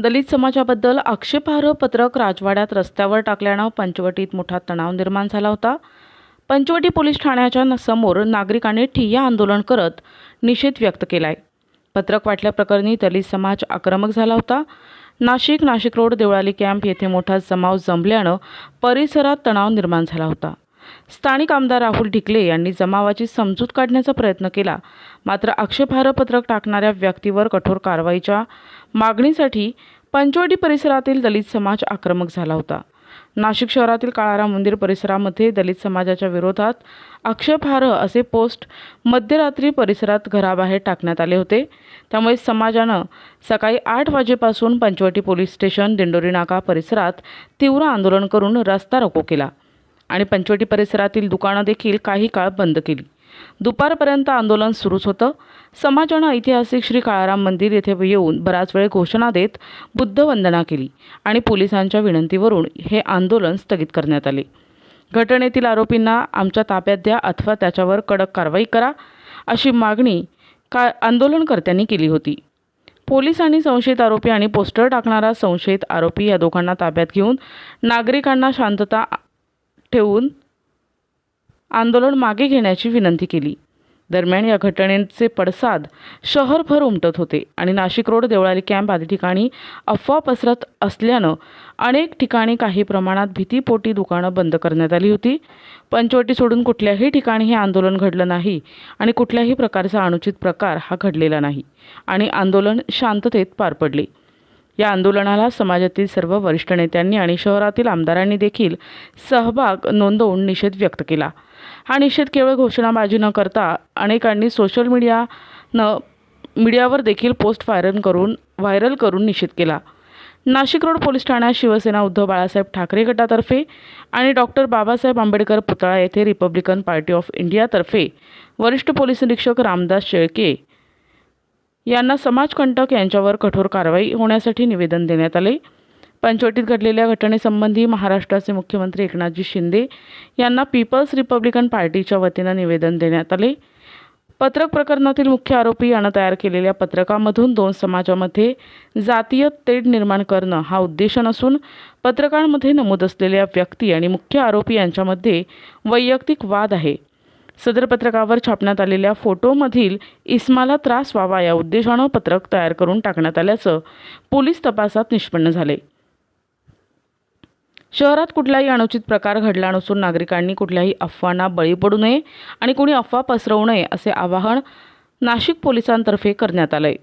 दलित समाजाबद्दल आक्षेपार्ह पत्रक राजवाड्यात रस्त्यावर टाकल्यानं पंचवटीत मोठा तणाव निर्माण झाला होता. पंचवटी पोलीस ठाण्याच्या समोर नागरिकांनी ठिय्या आंदोलन करत निषेध व्यक्त केलाय. पत्रक वाटल्याप्रकरणी दलित समाज आक्रमक झाला होता. नाशिक नाशिक रोड देवळाली कॅम्प येथे मोठा जमाव जमल्यानं परिसरात तणाव निर्माण झाला होता. स्थानिक आमदार राहुल ढिकले यांनी जमावाची समजूत काढण्याचा प्रयत्न केला. मात्र आक्षेपार्ह पत्रक टाकणाऱ्या व्यक्तीवर कठोर कारवाईच्या मागणीसाठी पंचवटी परिसरातील दलित समाज आक्रमक झाला होता. नाशिक शहरातील काळाराम मंदिर परिसरामध्ये दलित समाजाच्या विरोधात आक्षेपार्ह असे पोस्ट मध्यरात्री परिसरात घराबाहेर टाकण्यात आले होते. त्यामुळे समाजानं सकाळी आठ वाजेपासून पंचवटी पोलीस स्टेशन दिंडोरी नाका परिसरात तीव्र आंदोलन करून रस्ता रोको केला. आणि पंचवटी परिसरातील दुकानं देखील काही काळ बंद केली. दुपारपर्यंत आंदोलन सुरूच होतं. समाजानं ऐतिहासिक श्री काळाराम मंदिर येथे येऊन बराच वेळ घोषणा देत बुद्धवंदना केली आणि पोलिसांच्या विनंतीवरून हे आंदोलन स्थगित करण्यात आले. घटनेतील आरोपींना आमच्या ताब्यात द्या अथवा त्याच्यावर कडक कारवाई करा अशी मागणी का आंदोलनकर्त्यांनी केली होती. पोलिसांनी संशयित आरोपी आणि पोस्टर टाकणारा संशयित आरोपी या दोघांना ताब्यात घेऊन नागरिकांना शांतता ठेवून आंदोलन मागे घेण्याची विनंती केली. दरम्यान या घटनेचे पडसाद शहरभर उमटत होते आणि नाशिक रोड देवळाली कॅम्प आदी ठिकाणी अफवा पसरत असल्यानं अनेक ठिकाणी काही प्रमाणात भीतीपोटी दुकानं बंद करण्यात आली होती. पंचवटी सोडून कुठल्याही ठिकाणी हे आंदोलन घडलं नाही आणि कुठल्याही प्रकारचा अनुचित प्रकार हा घडलेला नाही आणि आंदोलन शांततेत पार पडले. या आंदोलनाला समाजातील सर्व वरिष्ठ नेत्यांनी आणि शहरातील आमदारांनी देखील सहभाग नोंदवून निषेध व्यक्त केला. हा निषेध केवळ घोषणाबाजी न करता अनेकांनी सोशल मीडियानं मीडियावर देखील पोस्ट व्हायरल करून व्हायरल करून निषेध केला. नाशिक रोड पोलीस ठाण्यात शिवसेना उद्धव बाळासाहेब ठाकरे गटातर्फे आणि डॉक्टर बाबासाहेब आंबेडकर पुतळा येथे रिपब्लिकन पार्टी ऑफ इंडियातर्फे वरिष्ठ पोलीस निरीक्षक रामदास शेळके यांना समाजकंटक यांच्यावर कठोर कारवाई होण्यासाठी निवेदन देण्यात आले. पंचवटीत घडलेल्या घटनेसंबंधी महाराष्ट्राचे मुख्यमंत्री एकनाथजी शिंदे यांना पीपल्स रिपब्लिकन पार्टीच्या वतीनं निवेदन देण्यात आले. पत्रक प्रकरणातील मुख्य आरोपी यानं तयार केलेल्या पत्रकामधून दोन समाजामध्ये जातीय तेढ निर्माण करणं हा उद्देश नसून पत्रकांमध्ये नमूद असलेल्या व्यक्ती आणि मुख्य आरोपी यांच्यामध्ये वैयक्तिक वाद आहे. सदर पत्रकावर छापण्यात आलेल्या फोटोमधील इस्माला त्रास व्हावा या उद्देशानं पत्रक तयार करून टाकण्यात आल्याचं पोलीस तपासात निष्पन्न झाले. शहरात कुठलाही अनुचित प्रकार घडला नसून नागरिकांनी कुठल्याही अफवांना बळी पडू नये आणि कोणी अफवा पसरवू नये असे आवाहन नाशिक पोलिसांतर्फे करण्यात आलं आहे